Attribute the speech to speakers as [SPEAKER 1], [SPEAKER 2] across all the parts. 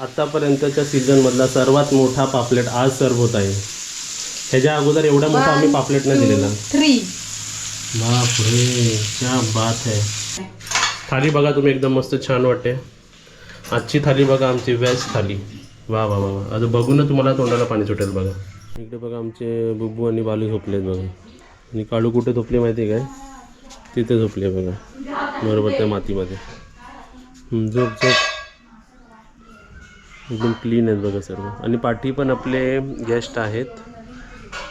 [SPEAKER 1] आतापर्यंतच्या सीझनमधला सर्वात मोठा पापलेट आज सर्व होत आहे. ह्याच्या अगोदर एवढा मोठा आम्ही पापलेट नाही दिलेला.
[SPEAKER 2] थ्री
[SPEAKER 1] बापरे क्या बात है. थाली बघा तुम्ही एकदम मस्त छान वाटते. आजची थाली बघा आमची व्हेज थाली. वा वा वा वा. आता बघून तुम्हाला तोंडाला पाणी सुटेल बघा. इकडे बघा आमचे बुब्बू आणि बालू झोपलेत बघा. आणि काळू कुठे झोपले माहिती आहे काय? तिथे झोपले बघा. बरोबर त्या मातीमध्ये. झोप झोप. एकदम क्लीन आहेत बघा सर्व. आणि पाठी पण आपले गेस्ट आहेत.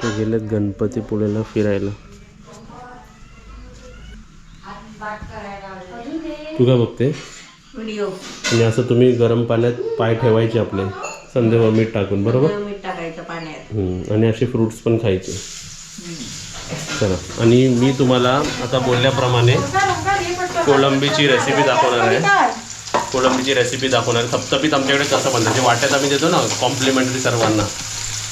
[SPEAKER 1] ते गेलेत गणपतीपुळेला फिरायला. तू काय बघते? आणि असं तुम्ही गरम पाण्यात पाय ठेवायचे आपले. संदेव मीठ टाकून बरोबर?
[SPEAKER 2] मीठ टाकायचं पाण्यात.
[SPEAKER 1] हम्म, आणि असे फ्रुट्स पण खायचे. चला. आणि मी तुम्हाला आता बोलल्याप्रमाणे कोळंबीची रेसिपी दाखवणार आहे. कोळंबीची रेसिपी दाखवणार. आहे थपथपीत आमच्याकडे कसं बनतं जे वाट्यात आम्ही देतो ना कॉम्प्लिमेंटरी सर्वांना.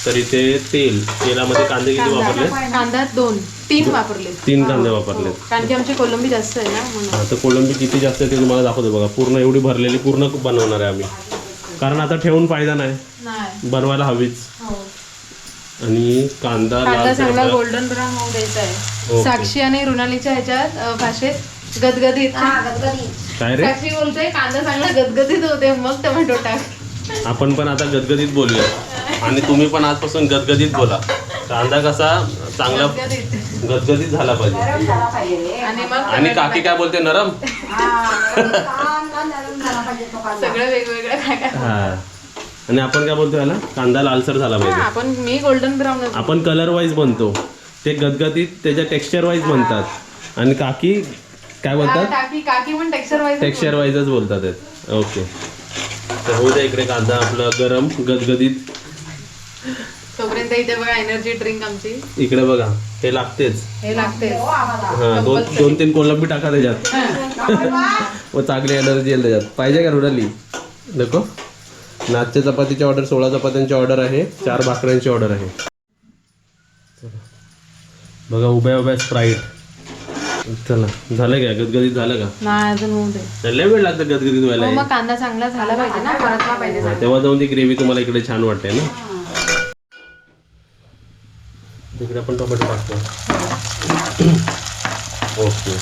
[SPEAKER 1] तर इथे तेल. तेलामध्ये कांदे किती वापरले
[SPEAKER 3] कांदा दोन. तीन वापरले
[SPEAKER 1] तीन कांदे वापरलेत.
[SPEAKER 3] कारण की आमची कोलंबी जास्त आहे ना
[SPEAKER 1] हा तर कोळंबी किती जास्त आहे ते तुम्हाला दाखवतो बघा. पूर्ण एवढी भरलेली पूर्ण बनवणार आहे आम्ही. कारण आता ठेवून फायदा नाही. बनवायला हवीच.
[SPEAKER 3] हो.
[SPEAKER 1] आणि कांदा
[SPEAKER 3] चांगला. गोल्डन ब्राऊन होऊ द्यायचा आहे. साक्षी आणि रुणालीच्या ह्याच्यात भाषेत गदगदीत.
[SPEAKER 1] काय रे?
[SPEAKER 3] साक्षी बोलते कांदा चांगला गदगदीत होते मग टोमॅटो टाक.
[SPEAKER 1] आपण पण आता गदगदीत बोलूया. आणि तुम्ही पण आजपासून गदगदीत बोला. कांदा कसा चांगला
[SPEAKER 3] गदगदीत.
[SPEAKER 1] गदगदीत झाला पाहिजे.
[SPEAKER 3] आणि मग
[SPEAKER 1] आणि काकी काय बोलते नरम?
[SPEAKER 3] सगळं वेगवेगळं काय काय.
[SPEAKER 1] हा. आणि आपण काय बोलतो याला? कांदा लालसर झाला
[SPEAKER 3] हा,
[SPEAKER 1] पाहिजे
[SPEAKER 3] आपण मी गोल्डन ब्राऊन
[SPEAKER 1] आपण कलर वाईज बनतो. ते गदगदीत त्याच्या टेक्स्चर वाईज बनतात. आणि काकी काय बोलतात?
[SPEAKER 3] काकी काकी पण टेक्स्चर वाईज
[SPEAKER 1] टेक्स्चर वाईजच बोलतात आहेत. ओके तर होऊ द्या इकडे कांदा आपला गरम गदगदीत.
[SPEAKER 3] तोपर्यंत इथे बघा एनर्जी ड्रिंक आमची.
[SPEAKER 1] इकडे बघा हे लागतेच.
[SPEAKER 3] हे लागते
[SPEAKER 1] हा दोन दोन तीन कोलंबी टाका त्याच्यात. व चांगली एनर्जी येईल त्याच्यात. पाहिजे का रुडाली? नको नाचच्या चपातीची ऑर्डर सोळा चपात्यांची ऑर्डर आहे चार भाकऱ्यांची ऑर्डर आहे. बघा उभ्या उभ्या स्प्राईट चला. झालं का? गदगदीत झालं का?
[SPEAKER 3] नाही अजून होऊ दे
[SPEAKER 1] तर लय वेळ लागतं गदगदीत व्हायला
[SPEAKER 3] हो. मग कांदा चांगला झाला पाहिजे ना? परतला पाहिजे
[SPEAKER 1] हा, तेव्हा जाऊन ती ग्रेव्ही तुम्हाला इकडे छान वाटते ना. तिकडे आपण टोमॅटो टाकतो. ओके.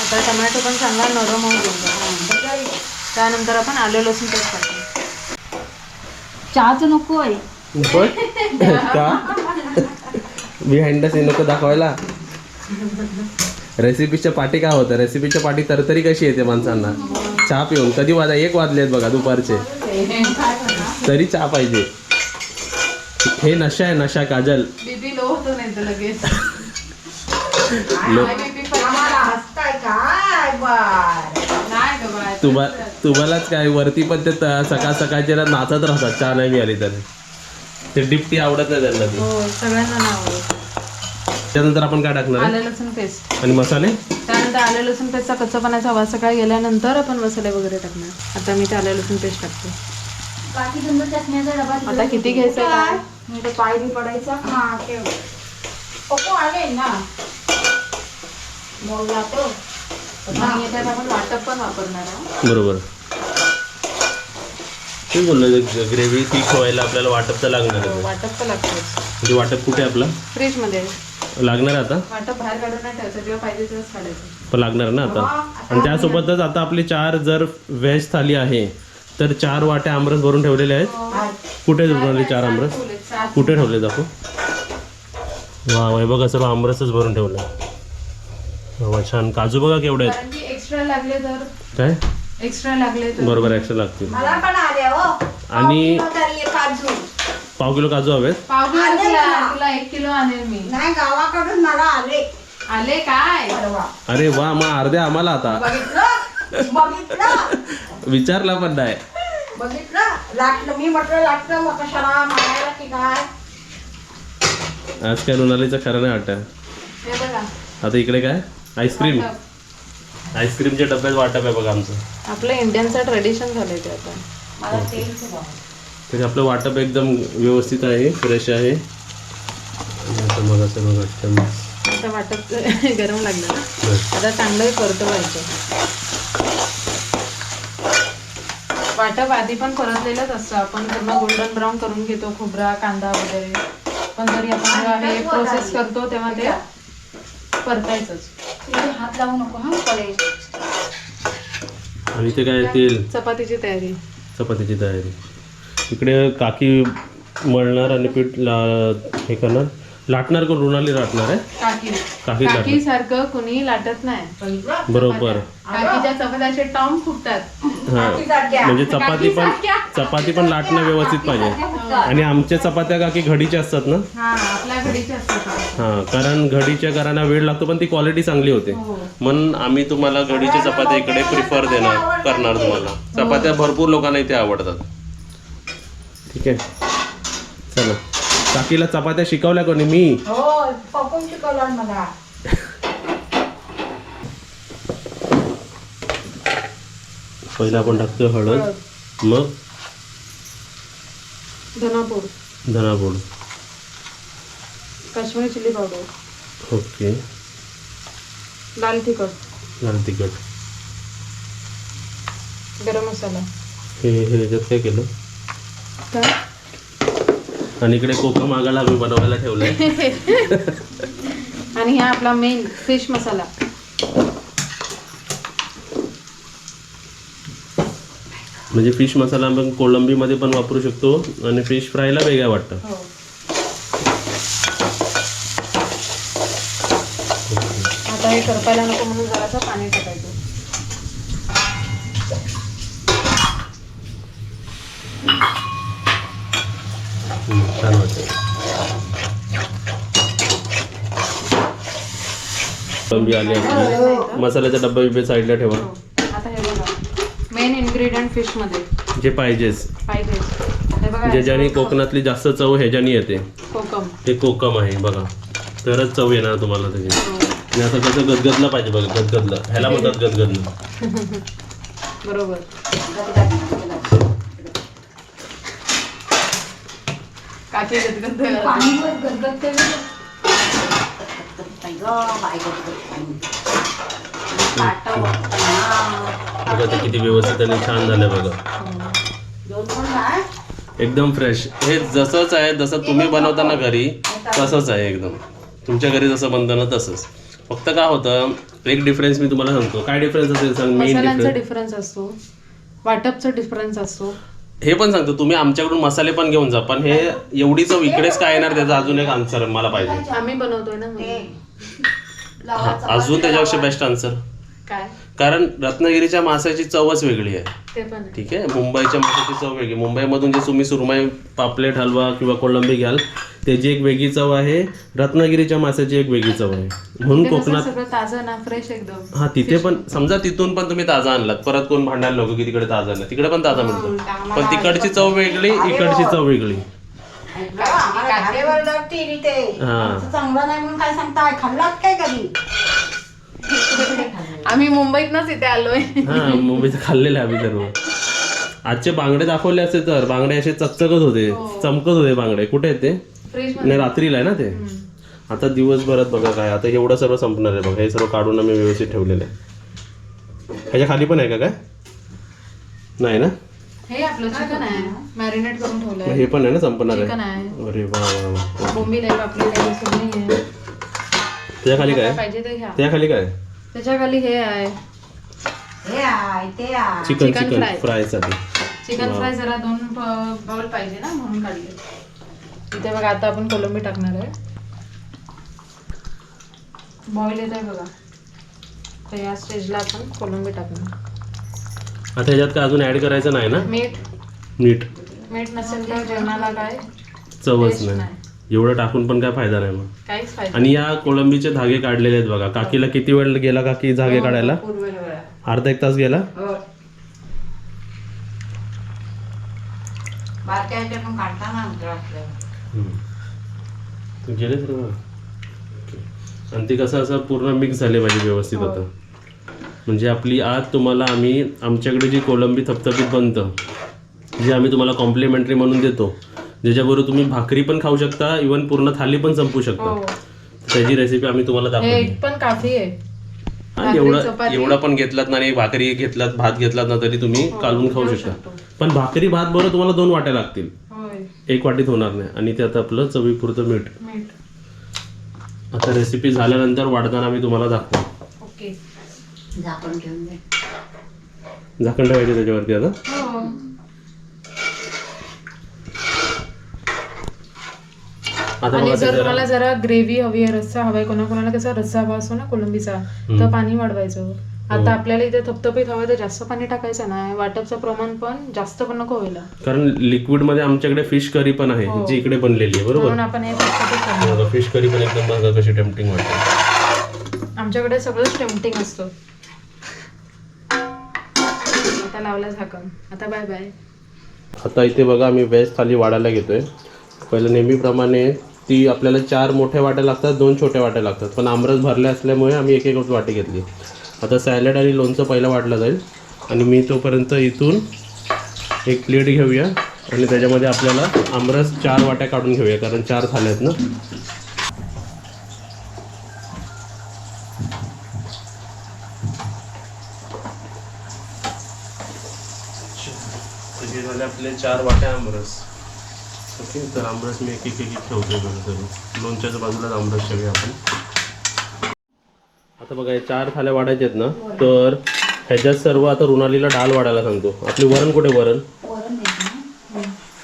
[SPEAKER 3] आता टोमॅटो पण चांगला नरम होऊन जाईल. त्यानंतर आपण आलं लसूण पेस्ट टाकतो.
[SPEAKER 2] चहाचं नको आहे.
[SPEAKER 1] का बिहाइंड सीन नको दाखवायला. रेसिपीच्या पाठी काय होतं रेसिपीच्या पाठी तरतरी कशी येते माणसांना? चहा पिऊन. कधी वाजा एक वाजलेत बघा दुपारचे. तरी चहा पाहिजे. हे नशा आहे नशा काजल. तुम्हा तुम्हालाच काय? वरती पण ते सकाळ सकाळचे नाचत राहतात. चहा नाही मिळाली तर. ते डिप्टी आवडत नाही त्यांना त्यानंतर आपण काय टाकणार आहे?
[SPEAKER 3] आलं लसूण पेस्ट.
[SPEAKER 1] आणि मसाले?
[SPEAKER 3] त्यानंतर आलं लसूण पेस्टचा कच्चा पाण्याचा आवाज सकाळी गेल्यानंतर आपण मसाले वगैरे टाकणार. आता मी ते आलं लसूण पेस्ट टाकते.
[SPEAKER 2] बाकी तुमचा चटण्याचा डबा
[SPEAKER 3] आता किती घ्यायचं काय?
[SPEAKER 2] तर पाय बी पडायचा. हा ठेव. पप्पू आले ना? मग जातो
[SPEAKER 3] आणि याच्यात आपण वाटप पण वापरणार आहोत.
[SPEAKER 1] बरोबर. ते बोललो ग्रेव्ही थिक व्हायला आपल्याला वाटप तर लागणार आहे.
[SPEAKER 3] वाटप तर लागतंच.
[SPEAKER 1] म्हणजे वाटप कुठे आहे आपलं?
[SPEAKER 3] फ्रीजमध्ये.
[SPEAKER 1] लागणार आहे आता
[SPEAKER 3] बाहेर काढून नाही ठेवायचं जेव्हा पाहिजे तेव्हाच काढायचं.
[SPEAKER 1] पण लागणार ना आता? आणि त्यासोबतच आता आपली चार जर व्हेज थाली आहे तर चार वाट्या आमरस भरून ठेवलेले आहेत. कुठे ठेवले चार आमरस. कुठे ठेवले दाखव. वा वा हे बघा सर्व आमरसच भरून ठेवलं. वा छान. काजू बघा केवढे आहेत.
[SPEAKER 3] कारण की एक्स्ट्रा लागले तर
[SPEAKER 1] काय?
[SPEAKER 3] एक्स्ट्रा लागले तर
[SPEAKER 1] बरोबर एक्स्ट्रा लागतील.
[SPEAKER 2] मला पण आले हो.
[SPEAKER 1] आणि
[SPEAKER 2] काजू.
[SPEAKER 1] पाव किलो काजू हवेत?
[SPEAKER 3] पाव किलो तुला तुला एक किलो आणेल मी.
[SPEAKER 2] नाही गावाकडून मला आले.
[SPEAKER 3] आले काय?
[SPEAKER 2] परवा.
[SPEAKER 1] अरे वा मग अर्धे आम्हाला आता.
[SPEAKER 2] बघितलं? बघितलं?
[SPEAKER 1] विचारला पण नाही.
[SPEAKER 2] बघितलं? लागलं मी म्हटलं लागतं मग कशाला मारायला की काय?
[SPEAKER 1] आज काय रुणालीचं खरं नाही वाटतं.
[SPEAKER 3] हे बघा.
[SPEAKER 1] आता इकडे काय? आईस्क्रीम. आईस्क्रीमच्या डब्यात वाटप आहे बघा आमचं.
[SPEAKER 3] आपलं इंडियनचं ट्रेडिशन झालंय ते आता.
[SPEAKER 2] मला
[SPEAKER 1] तरी आपलं वाटप एकदम व्यवस्थित आहे फ्रेश आहे. आणि आता बघा सर्व घट्ट mix.
[SPEAKER 3] आता वाटप गरम लागलं ना. आता चांगलं परतवायचं. वाटप आधी पण परतलेलंच असतं. आपण पूर्ण गोल्डन ब्राऊन करून घेतो खोबरा कांदा वगैरे. पण तरी आपण जेव्हा हे प्रोसेस करतो तेव्हा ते परतायचंच.
[SPEAKER 2] हात लावू नको हा
[SPEAKER 1] आणि ते काय तेल.
[SPEAKER 3] चपातीची तयारी.
[SPEAKER 1] चपातीची तयारी. इकडे काकी मळणार आणि पीठ ला हे करणार. लाटणार कोण रुणाली लाटणार आहे?
[SPEAKER 3] काकी.
[SPEAKER 1] काकी
[SPEAKER 3] काकी
[SPEAKER 1] लाटणार.
[SPEAKER 3] सारखं कुणी लाटत नाही.
[SPEAKER 1] बरोबर.
[SPEAKER 3] काकीच्या चपात्याचे टॉम फुटतात.
[SPEAKER 1] हां. म्हणजे चपाती पण चपाती पण लाटणं व्यवस्थित पाहिजे. आणि आमच्या चपात्या काकी घडीच्या असतात ना?
[SPEAKER 3] हा आपल्या घडीचे असतात.
[SPEAKER 1] हां कारण घडीच्या करायला वेळ लागतो पण ती क्वालिटी चांगली होते.
[SPEAKER 3] हो.
[SPEAKER 1] म्हणून आम्ही तुम्हाला घडीच्या चपात्या इकडे प्रिफर देणार करणार तुम्हाला. चपात्या भरपूर लोकांना इथे आवडतात. ठीक आहे. चला. काकीला चपात्या शिकवल्या कोणी? मी.
[SPEAKER 2] हो शिकवलं मला.
[SPEAKER 1] पहिला आपण टाकतो हळद. मग?
[SPEAKER 3] धनापूर
[SPEAKER 1] धनापूड.
[SPEAKER 3] Kashmiri chilli powder.
[SPEAKER 1] ओके.
[SPEAKER 3] लाल तिखट.
[SPEAKER 1] लाल तिखट.
[SPEAKER 3] गरम मसाला.
[SPEAKER 1] हे हे ह्याच्यात काय केलं? आणि इकडे कोकम आगाला आम्ही बनवायला ठेवलंय.
[SPEAKER 3] आणि हा आपला मेन फिश मसाला.
[SPEAKER 1] म्हणजे फिश मसाला आपण कोळंबीमध्ये पण वापरू शकतो आणि फिश फ्रायला वेगळा वाटतं.
[SPEAKER 3] हो. आता हे करपायला नको म्हणून जरासं पाणी टाकायचं
[SPEAKER 1] हम्म, छान वाटतं कोळंबी आली आपली मसाल्याचा डब्बा बिब्बे साईडला ठेवा.
[SPEAKER 3] आता हे बघा. मेन इन्ग्रेडियंट फिशमध्ये.
[SPEAKER 1] जे पाहिजेच.
[SPEAKER 3] पाहिजे
[SPEAKER 1] ज्याच्याने कोकणातली जास्त चव ह्याच्यानी येते.
[SPEAKER 3] कोकम.
[SPEAKER 1] ते कोकम आहे बघा. तरच चव येणार तुम्हाला त्याची.
[SPEAKER 3] हो.
[SPEAKER 1] आणि आता कसं गदगदला पाहिजे बघा गदगदला. ह्याला म्हणतात गदगदला.
[SPEAKER 3] बरोबर. काकी गदगद
[SPEAKER 2] पाणी वर गदगदते बाई गं, बाई गदगद पाणी. पाटा
[SPEAKER 1] बघा ते किती व्यवस्थित आणि छान झालं बघा.
[SPEAKER 2] दोन पण काय
[SPEAKER 1] एकदम फ्रेश हे जसंच आहे जसं तुम्ही बनवता ना घरी तसंच आहे एकदम. तुमच्या घरी जसं बनतं ना तसंच. फक्त काय होतं एक डिफरन्स मी तुम्हाला सांगतो. काय डिफरन्स असेल सांग मेन डिफरन्स
[SPEAKER 3] डिफरन्स असतो. वाटपचा डिफरन्स असतो.
[SPEAKER 1] हे पण सांगतो तुम्ही आमच्याकडून मसाले पण घेऊन जा पण हे एवढी चव इकडेच काय येणार त्याचा अजून एक आन्सर मला पाहिजे.
[SPEAKER 3] आम्ही बनवतोय ना
[SPEAKER 1] हा, अजून त्याच्यापेक्षा बेस्ट आन्सर
[SPEAKER 3] काय?
[SPEAKER 1] कारण रत्नागिरीच्या माशाची चवच वेगळी आहे.
[SPEAKER 3] ते पण आहे.
[SPEAKER 1] ठीक आहे? मुंबईच्या माशाची चव वेगळी. मुंबईमधून जे तुम्ही सुरमई पापलेट हलवा किंवा कोळंबी घ्याल त्याची एक वेगळी चव आहे. रत्नागिरीच्या माशाची एक वेगळी चव आहे. म्हणून
[SPEAKER 3] ते कसं
[SPEAKER 1] कोकणात
[SPEAKER 3] सगळं ताजं ना फ्रेश एकदम.
[SPEAKER 1] हा तिथे पण समजा तिथून पण तुम्ही ताजा आणलात. परत कोण भांडायला नको की तिकडे ताजा नाही तिकडे पण ताजा मिळतो. पण तिकडची चव वेगळी इकडची चव वेगळी.
[SPEAKER 2] इथे
[SPEAKER 1] हा.
[SPEAKER 2] आमचं चांगलं नाही म्हणून काय सांगताय खाल्लात काय कधी?
[SPEAKER 3] आम्ही मुंबईतनच इथे आलोय.
[SPEAKER 1] हा मुंबईचं खाल्लेलं आहे आम्ही सर्व आजचे बांगडे दाखवले असते तर बांगडे असे चकचकत होते चमकत होते बांगडे. कुठे आहेत ते? नाही रात्रीला आहे ना ते? आता दिवसभरात बघा काय आता एवढं सर्व संपणार आहे बघा. हे सर्व काढून आम्ही व्यवस्थित ठेवलेलं आहे. ह्याच्या खाली पण आहे का काय? नाही ना?
[SPEAKER 3] हे आपलं चिकन आहे. मॅरिनेट करून
[SPEAKER 1] मग
[SPEAKER 3] ठेवलंय.
[SPEAKER 1] हे पण आहे ना संपणार
[SPEAKER 3] चिकन
[SPEAKER 1] आहे. अरे वा वा वा.
[SPEAKER 3] बोंबील आहे आपली काही सगळी आहे
[SPEAKER 1] त्याच्याखाली काय?
[SPEAKER 3] पाहिजे ते घ्या.
[SPEAKER 1] त्या खाली काय?
[SPEAKER 3] त्याच्याखाली हे आहे.
[SPEAKER 2] हे आहे ते आहे.
[SPEAKER 1] Chicken chicken
[SPEAKER 3] fry.
[SPEAKER 1] फ्राय. साठी
[SPEAKER 3] चिकन फ्राय जरा दोन बाउल पाहिजे ना म्हणून काढले. इथे बघा आता आपण कोलंबी टाकणार आहे. बॉईल येत आहे बघा. तर या स्टेजला आपण कोलंबी टाकणार.
[SPEAKER 1] आता ह्याच्यात काय अजून ऍड करायचं नाही ना?
[SPEAKER 3] मीठ.
[SPEAKER 1] नीट
[SPEAKER 3] मीठ नसेल तर जेवणाला काय?
[SPEAKER 1] चवच नाही.
[SPEAKER 3] नाही.
[SPEAKER 1] एवढं टाकून पण काय फायदा नाही मग.
[SPEAKER 3] काहीच फायदा
[SPEAKER 1] आणि या कोळंबीचे धागे काढलेले आहेत बघा. काकीला किती वेळ गेला काकी धागे काढायला?
[SPEAKER 3] पूर्व वेळा
[SPEAKER 1] अर्धा एक तास गेला?
[SPEAKER 2] हो. बारक्या ह्याच्या पण काढताना आमचं असलं
[SPEAKER 1] तू गेले. आणि ते कसं असं पूर्ण मिक्स झाले पाहिजे व्यवस्थित
[SPEAKER 3] हो.
[SPEAKER 1] म्हणजे आपली आज तुम्हाला आम्ही आमच्याकडे जी कोलंबी थपथपीत बनतं जे आम्ही तुम्हाला कॉम्प्लिमेंटरी म्हणून देतो ज्याच्याबरोबर तुम्ही भाकरी पण खाऊ शकता इवन पूर्ण थाली पण संपू शकता.
[SPEAKER 3] हो.
[SPEAKER 1] त्याची रेसिपी आम्ही तुम्हाला
[SPEAKER 3] हे
[SPEAKER 1] दाखवली
[SPEAKER 3] एक पण काफी आहे.
[SPEAKER 1] हा,
[SPEAKER 3] भाकरी,
[SPEAKER 1] एवढं. एवढं पण घेतलात ना भाकरी घेतलात भात घेतलात ना तरी तुम्ही कालवून खाऊ
[SPEAKER 3] खाऊ
[SPEAKER 1] शकता. पण भाकरी भात बरं तुम्हाला दोन वाट्या लागतील. एक वाटीत होणार नाही आणि त्यात आपलं चवीपुरतं मीठ.
[SPEAKER 3] मीठ.
[SPEAKER 1] आता रेसिपी झाल्यानंतर वाढताना मी तुम्हाला दाखवतो.
[SPEAKER 3] ओके.
[SPEAKER 2] झाकण ठेवून दे.
[SPEAKER 1] झाकण ठेवायचं त्याच्यावरती आता?
[SPEAKER 3] हो.
[SPEAKER 1] आता
[SPEAKER 3] आणि
[SPEAKER 1] बघा
[SPEAKER 3] जर
[SPEAKER 1] जरा-
[SPEAKER 3] ग्रेव्ही हवी आहे रस्सा हवाय कोणाकोणाला कसा रस्सा हवा असतो ना कोलंबीचा तर पाणी वाढवायचं. आता आपल्याला इथे थपथपीत हवं तर जास्त पाणी टाकायचं नाही. वाटपचं प्रमाण पण जास्त पण नको व्हायला.
[SPEAKER 1] कारण लिक्विडमध्ये आमच्याकडे फिश करी पण आहे
[SPEAKER 3] हो.
[SPEAKER 1] जी इकडे बनलेली आहे बरोबर?
[SPEAKER 3] म्हणून आपण हे थपथपीत करणार
[SPEAKER 1] फिश करी पण एकदम बघा कशी टेम्पटिंग वाटते.
[SPEAKER 3] आमच्याकडे सगळंच टेम्पटिंग असतं. आता लावला झाकण आता बाय बाय
[SPEAKER 1] आता इथे बघा आम्ही व्हेज थाली वाढायला घेतोय. पहिलं नेहमीप्रमाणे ती आपल्याला चार मोठ्या वाट्या लागतात दोन छोट्या वाट्या लागतात. पण आमरस भरले असल्यामुळे आम्ही एक एकच वाटी घेतली. आता सॅलड आणि लोणचं पहिलं वाटलं जाईल. आणि मी तोपर्यंत इथून एक प्लेट घेऊया. आणि त्याच्यामध्ये आपल्याला आमरस चार वाट्या काढून घेऊया कारण चार थाल्या आहेत ना हे झाले आपले चार वाट्या आमरस. ओके तर आमरस मी एक एक एक ठेवतोय तरी लोणच्याच्या बाजूलाच आमरस ठेवूया आपण. आता बघा चार थाल्या वाढायचे आहेत ना तर ह्याच्यात सर्व आता रुणालीला डाल वाढायला सांगतो. आपली वरण कुठे वरण?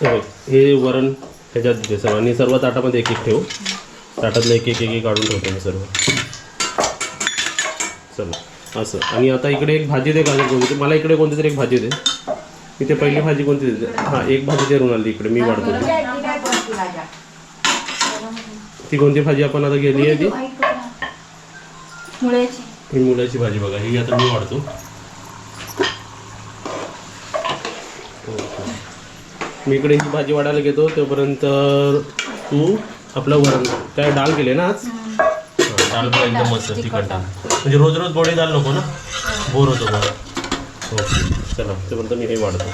[SPEAKER 1] हे हे वरण ह्याच्यात देते सर्व. आणि सर्व ताटामध्ये एक एक ठेव. ताटातलं एक एक एक एक काढून ठेवतो मी सर्व. चला असं. आणि आता इकडे एक भाजी दे कोणती? मला इकडे कोणती तरी एक भाजी दे. इथे पहिली भाजी कोणती देते? हां एक भाजी दे रुणाली इकडे मी वाढतो. ती.
[SPEAKER 2] ती
[SPEAKER 1] ती कोणती भाजी आपण आता गेली आहे ती?
[SPEAKER 2] मुळ्याची.
[SPEAKER 1] ही मुलाची भाजी बघा ही आता मी वाढतो. मी इकडे ही भाजी वाढायला घेतो तोपर्यंत तू आपलं वरण काय डाळ केले ना आज? डाळ पण एकदम मस्त तिखट डाळ. म्हणजे रोज रोज गोडी डाळ नको ना? बोर होतो बघा ओके. चला तोपर्यंत मी हे वाढतो.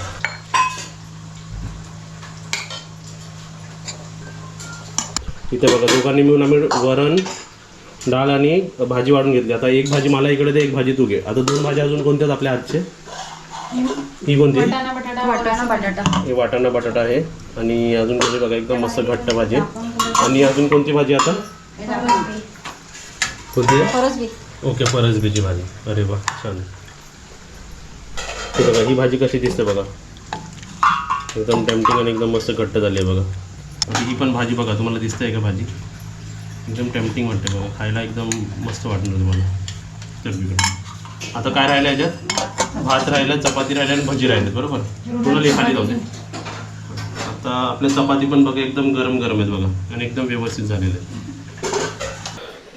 [SPEAKER 1] इथे बघा दोघांनी मिळून आम्ही वरण डाळ आणि भाजी वाढून घेतली. आता एक भाजी मला इकडे दे एक भाजी तू घे. आता दोन भाज्या अजून कोणत्याच आपल्या हातचे ही कोणती? हे वाटाणा बटाटा आहे. आणि अजून कोणती बघा एकदम मस्त घट्ट भाजी आणि अजून कोणती भाजी आता? कोणती? ओके परसबीची भाजी. अरे वा छान. हे बघा ही भाजी कशी दिसते बघा. एकदम टेम्पटिंग आणि एकदम मस्त घट्ट झाली आहे बघा. ही पण भाजी बघा तुम्हाला दिसते का भाजी? एकदम टेम्पटिंग वाटते बघा. खायला एकदम मस्त वाटणार तुम्हाला. चटणीकडे आता काय राहिलं याच्यात? भात राहिलं चपाती राहिली आणि भजी राहिली बरोबर? कोणाला खाली जाऊ दे. आता आपल्या चपाती पण बघा एकदम गरम गरम आहेत बघा. आणि एकदम व्यवस्थित झालेलं आहे.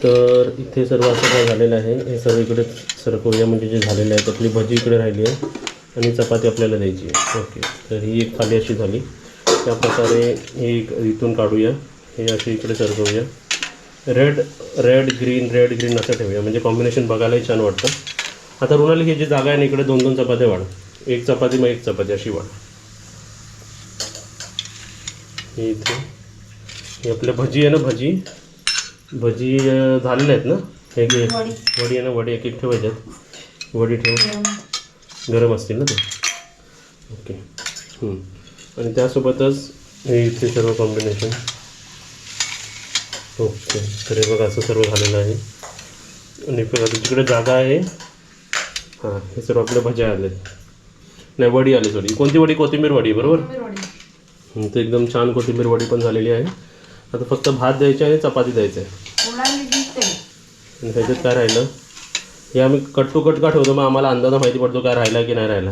[SPEAKER 1] तर इथे सर्व असं काय झालेलं आहे? हे सर्व इकडे सरकवूया म्हणजे जे झालेलं आहे त्यातली भजी इकडे राहिली आहे. आणि चपाती आपल्याला द्यायची आहे. ओके. तर ही एक थाली अशी झाली. त्या प्रकारे हे एक इथून काढूया. हे अशी इकडे सरकवूया. Red red green red green असं ठेवूया. म्हणजे कॉम्बिनेशन बघायलाही छान वाटतं. आता रुणाली ही जी जागा आहे ना इकडे दोन दोन चपात्या वाढ. एक चपाती मग एक चपाती अशी वाढ. ही इथे. ही आपल्या भजी आहे ना भजी. भजी झालेल्या आहेत ना? हे वडी. आहे ना वडी एक एक ठेवायच्यात. वडी ठेव. गरम असतील ना ते? ओके. आणि त्यासोबतच हे इथे सर्व कॉम्बिनेशन ओके तर हे बघा असं सर्व झालेलं आहे. आणि बघा तिकडे जागा आहे. हां हे सर्व आपल्या भज्या आलेत. नाही वडी आली सॉरी कोणती वडी? कोथिंबीर वडी बरोबर. हं, तर एकदम छान कोथिंबीर वडी पण झालेली आहे. आता फक्त भात द्यायचे आणि चपाती द्यायचं. आहे आणि त्याच्यात काय राहिलं? हे आम्ही कट टू कट का ठेवतो? मग आम्हाला अंदाजा माहिती पडतो काय राहिला की नाही राहिला.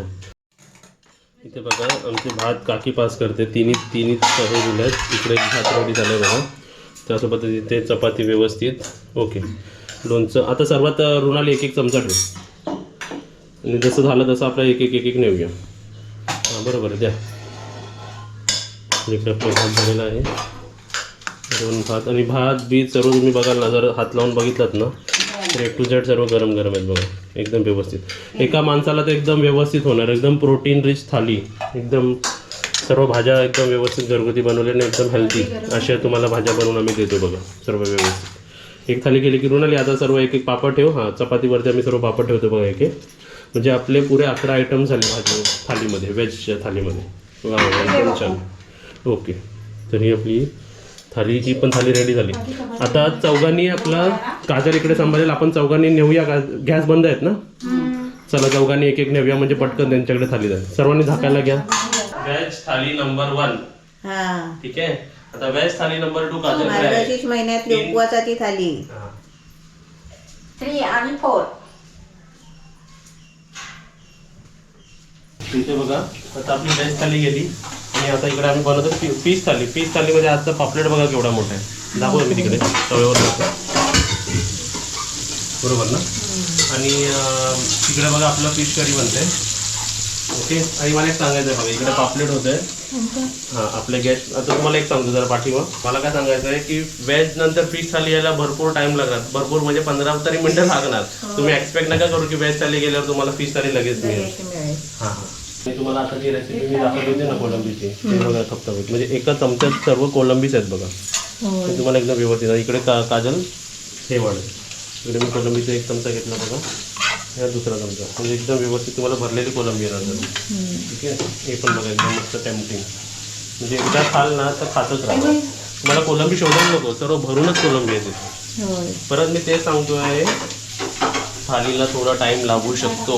[SPEAKER 1] इथे बघा आमचे भात काकी पास करते. तिन्ही तिन्ही हे दिले आहेत इकडे भात रेडी झालं आहे बघा. त्यासोबत इथे चपाती व्यवस्थित. ओके. लोणचं. आता सर्वात रुणाला एक एक चमचा ठेव. आणि जसं झालं तसं आपलं एक एक एक एक नेऊया. हां बरोबर द्या. इकडे आपला भात झालेला आहे. दोन भात. आणि भात बी सर्व तुम्ही बघाल ना जर हात लावून बघितलात ना तर टू झेड सर्व गरम गरम आहेत बघा. एकदम व्यवस्थित. एका माणसाला तर एकदम व्यवस्थित होणार. एकदम प्रोटीन रिच थाली. एकदम सर्व भाज्या एकदम व्यवस्थित घरगुती बनवल्याने एकदम हेल्दी अशा तुम्हाला भाज्या बनवून आम्ही देतो बघा. सर्व व्यवस्थित. एक थाली केली की रुणाली आता सर्व एक एक पापड ठेव. हां चपातीवरती आम्ही सर्व पापड ठेवतो बघा एक एक. म्हणजे आपले पुरे अकरा आयटम झाले भाजी थालीमध्ये व्हेजच्या थालीमध्ये. वा छान. ओके. तर ही आपली थाली ही पण थाली रेडी झाली. आता चौघांनी आपला काजल इकडे सांभाळेल. आपण चौघांनी नेऊया. गॅस बंद आहेत ना? चला चौघांनी एक एक नेऊया. म्हणजे पटकन त्यांच्याकडे थाली जाईल सर्वांनी झाकायला घ्या. व्हेज थाली नंबर वन
[SPEAKER 4] हा.
[SPEAKER 1] ठीक आहे? आता veg thali number two Kajal
[SPEAKER 4] महिन्यातली उपवासाची थाली.
[SPEAKER 2] थ्री आणि फोर
[SPEAKER 1] इथे बघा. आता आपली व्हेज थाली गेली. आणि आता इकडे आम्ही बनवतो फिश थाली. फिश थालीमध्ये आजचा पापलेट बघा केवढा मोठा आहे. दाखवू मी तिकडे. तव्यावर बरोबर ना? आणि तिकडे बघा आपलं फिश करी बनते ओके? आणि मला एक सांगायचं आहे बघा इकडे पापलेट होत आहे हां आपले गॅस आता तुम्हाला एक सांगतो जरा पाठीवर मला काय सांगायचं आहे की व्हेज नंतर फिश थाली यायला भरपूर टाइम लागणार. भरपूर म्हणजे पंधरा तरी मिनिटं लागणार. तुम्ही एक्सपेक्ट नका करू की व्हेज थाली गेल्यावर तुम्हाला फिश थाली लगेच मिळेल. हां हां. तुम्हाला आता जी रेसिपी मी दाखवली होती ना कोलंबीची ते बघा थपथपीत. म्हणजे एका चमच्यात सर्व कोलंबीच आहेत बघा. ते तुम्हाला एकदम व्यवस्थित आहे. इकडे का काजल हे वाढ. इकडे मी कोलंबीचा एक चमचा घेतला बघा. हा दुसरा चमचा. म्हणजे एकदम व्यवस्थित तुम्हाला भरलेली कोलंबी येणार. ठीक आहे? हे पण बघा एकदम मस्त टेम्पटिंग म्हणजे एकदा खाल ना तर खातच राहा. तुम्हाला कोलंबी शोधायला नको. सर्व भरूनच कोलंबी येते.
[SPEAKER 4] होय.
[SPEAKER 1] परत मी तेच सांगतोय थालीला थोडा टाइम लागू शकतो.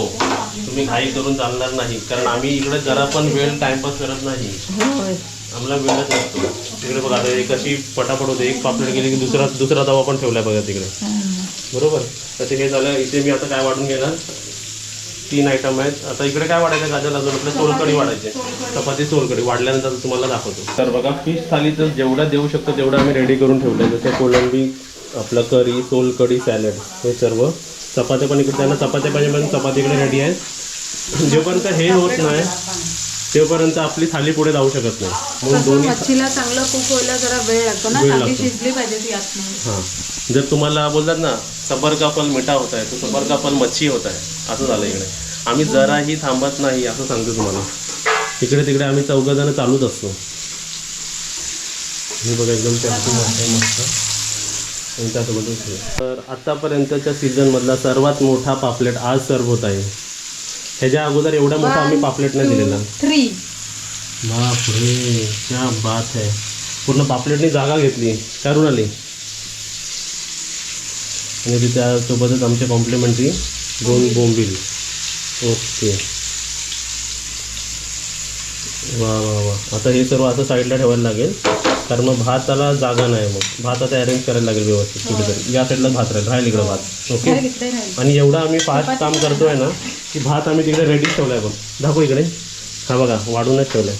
[SPEAKER 1] तुम्ही घाई करून चालणार नाही. कारण आम्ही इकडे जरा पण वेळ टाइमपास करत नाही.
[SPEAKER 4] होय.
[SPEAKER 1] आम्हाला वेळच नसतो. तिकडे बघा आता एक अशी पटापट होते. एक पापलेट गेली की दुसरा दुसरा तवा पण ठेवलाय बघा तिकडे. बरोबर? तसे हे झालं. इथे मी आता काय वाढून घेणार? तीन आयटम आहेत. आता इकडे काय वाढायचं? गाजर अजून आपलं सोलकडी वाढायचे. चपाती सोलकडी वाढल्यानंतर तुम्हाला दाखवतो. तर बघा फिश थालीचं जेवढं देऊ शकतो तेवढं आम्ही रेडी करून ठेवलंय. जसं कोलंबी आपलं करी सोलकडी सॅलड हे सर्व चपात्या पण इकडे त्यांना चपात्या पाहिजे पण चपाती इकडे रेडी आहेत. जोपर्यंत हे होत नाही तेव्हापर्यंत आपली थाली पुढे जाऊ शकत नाही. म्हणून दोन्ही
[SPEAKER 3] मच्छीला चांगलं कुक व्हायला जरा वेळ लागतो ना
[SPEAKER 1] लागतो.
[SPEAKER 3] शिजली पाहिजे ती आतमध्ये.
[SPEAKER 1] हां. जर तुम्हाला बोलतात ना सबर का फल मिठा होत आहे तो सबर का फल मच्छी होत आहे असं झालं इकडे. आम्ही जराही थांबत नाही असं सांगतो तुम्हाला. तिकडे तिकडे आम्ही चौघ जण चालूच असतो. हे बघा एकदम आहे मस्त. आणि त्यासोबतच हे. तर आतापर्यंतच्या सीझनमधला सर्वात मोठा पापलेट आज सर्व होत आहे. ह्याच्या अगोदर एवढा मोठा आम्ही पापलेट नाही दिलेला.
[SPEAKER 3] थ्री
[SPEAKER 1] बापरे क्या बात है. पूर्ण पापलेटनी जागा घेतली. करून आली आणि ते त्यासोबतच आमचे कॉम्प्लिमेंटरी दोन बोंबील. ओके. वा वा वा. आता हे सर्व असं साईडला ठेवायला लागेल. कारण मग भाताला जागा नाही मग. भात आता अरेंज करायला लागेल व्यवस्थित कुठेतरी. या साईडला भात राहील. राहील इकडं भात. ओके आणि एवढं आम्ही फास्ट काम करतोय ना की भात आम्ही तिकडे रेडीच ठेवलाय बघ. दाखव इकडे. हा बघा वाढूनच ठेवलाय.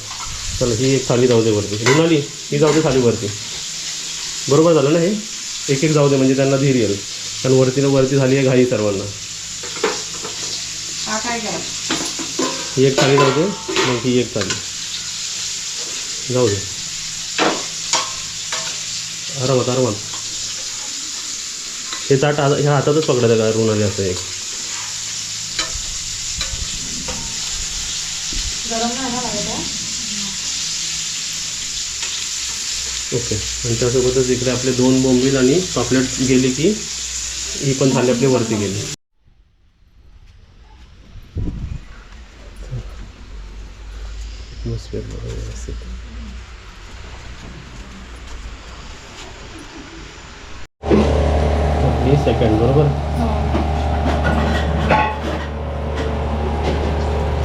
[SPEAKER 1] चल ही एक थाली जाऊ दे वरती. रुणाली ही जाऊ दे थाली वरती. बरोबर झालं ना हे? एक एक जाऊ दे म्हणजे त्यांना धीर येईल. कारण वरती वरती झाली आहे घाई सर्वांना.
[SPEAKER 2] हा
[SPEAKER 1] ही एक थाली जाऊ दे मग ही एक थाली. जाऊ दे. आरामात आरामात हे ताट हात- ह्या हातातच पकडायचं का? रुणाली असं एक? ओके. आणि त्यासोबतच इकडे आपले दोन बोंबील आणि पापलेट गेली की ही पण थाली आपली वरती गेली. आपली सेकंड बरोबर?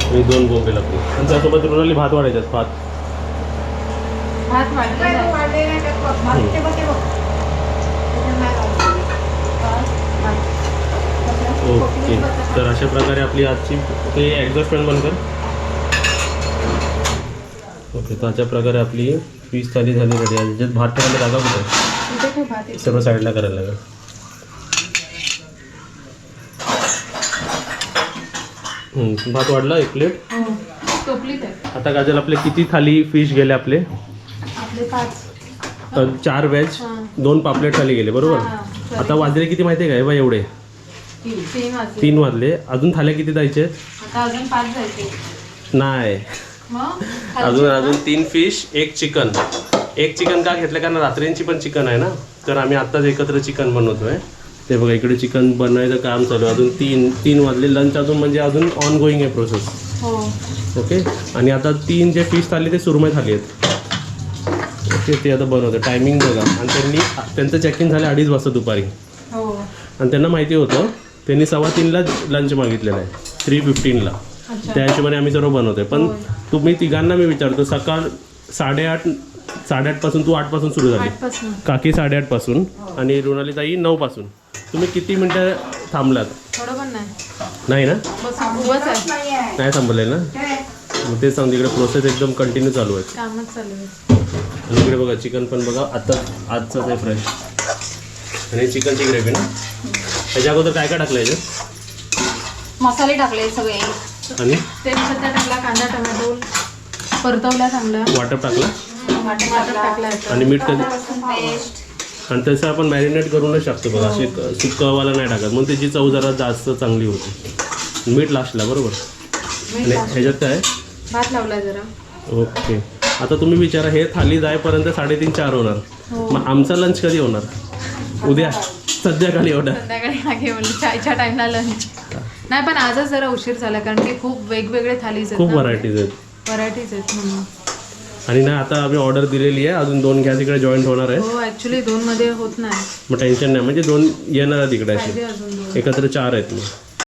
[SPEAKER 1] आणि दोन बोंबील आपली आणि त्यासोबत रुणाली भात वाढायच्यात भात. ओके. तर अशा प्रकारे आपली आजची ते एक्झॉस्ट फॅन बंद कर. ओके तर अशा प्रकारे आपली फिश थाली झाली रेडी आहे ज्याच्यात भात ठेवायला जागा कुठे? आहे?
[SPEAKER 3] इथे ठेव भात इथे.
[SPEAKER 1] सर्व साईडला करायला लागेल भात वाढला एक प्लेट.
[SPEAKER 3] हो.
[SPEAKER 1] आता गाजल आपले किती थाली फिश गेले आपले? अ, चार व्हेज. दोन पापलेट थाली गेले बरोबर? आता वाजले किती माहिती आहे का? हे बा एवढे.
[SPEAKER 3] तीन वाजले.
[SPEAKER 1] अजून थाल्या किती जायचे? नाही. अजून अजून तीन फिश एक चिकन एक चिकन का घेतलं? कारण रात्रींची पण चिकन आहे ना? तर आम्ही आत्ताच एकत्र चिकन बनवतोय. ते बघा इकडे चिकन बनवायचं काम चालू आहे. अजून तीन तीन वाजले. लंच अजून म्हणजे अजून ऑन गोईंग आहे प्रोसेस
[SPEAKER 3] हो.
[SPEAKER 1] ओके आणि आता तीन जे फिश थाली ते सुरमई थाली आहेत. ओके ते आता बनवतं टायमिंग बघा. आणि त्यांनी त्यांचं चेक इन झालं अडीच वाजता दुपारी.
[SPEAKER 3] हो.
[SPEAKER 1] आणि त्यांना माहिती होतं त्यांनी सव्वा तीनला लंच मागितलेला आहे. थ्री फिफ्टीनला त्या हिशोबाने आम्ही सर्व बनवतोय. पण तुम्ही तिघांना मी विचारतो सकाळ साडेआठ साडेआठपासून तू आठपासून सुरू झाली. काकी साडेआठपासून आणि रुणालीताई नऊपासून तुम्ही किती मिनटं थांबलात?
[SPEAKER 3] नाही.
[SPEAKER 1] ना? नाही थांबले ना? मग तेच सांगते इकडे प्रोसेस एकदम कंटिन्यू चालू आहे. आणि इकडे बघा चिकन पण बघा आता आजचंच आहे फ्रेश आणि चिकनची ग्रेव्ही ना? त्याच्या अगोदर काय काय टाकलं याच्यात?
[SPEAKER 5] मसाले टाकले सगळे.
[SPEAKER 1] आणि?
[SPEAKER 3] ते सध्या टाकला कांदा टोमॅटो परतवला चांगला
[SPEAKER 1] वाटप टाकला?
[SPEAKER 5] टाकला.
[SPEAKER 1] आणि मीठ कधी
[SPEAKER 5] पेस्ट.
[SPEAKER 1] आणि तसं आपण मॅरिनेट करूनच टाकतो बघा असे सुक्कावाला नाही टाकत. म्हणून त्याची चव जरा जास्त चांगली होते. मीठ लास्टला बरोबर? आणि ह्याच्यात काय?
[SPEAKER 3] भात लावलाय जरा.
[SPEAKER 1] ओके. आता तुम्ही विचारा हे थाली जायपर्यंत साडेतीन चार होणार. मग आमचा लंच कधी होणार? उद्या. संध्याकाळी होणार
[SPEAKER 3] संध्याकाळी टाइमला लंच नाही पण आजच जरा उशीर झाला कारण की खूप वेगवेगळे थालीज
[SPEAKER 1] खूप व्हरायटीज आहेत.
[SPEAKER 3] व्हरायटीज आहेत म्हणून.
[SPEAKER 1] आणि ना आता आम्ही ऑर्डर दिलेली आहे. अजून दोन गॅस इकडे जॉईंट होणार आहे
[SPEAKER 3] हो ऍक्च्युली दोन मध्ये होत नाही.
[SPEAKER 1] मग टेन्शन नाही. म्हणजे दोन येणार असे.
[SPEAKER 3] अजून दोन.
[SPEAKER 1] एकत्र चार आहेत मग.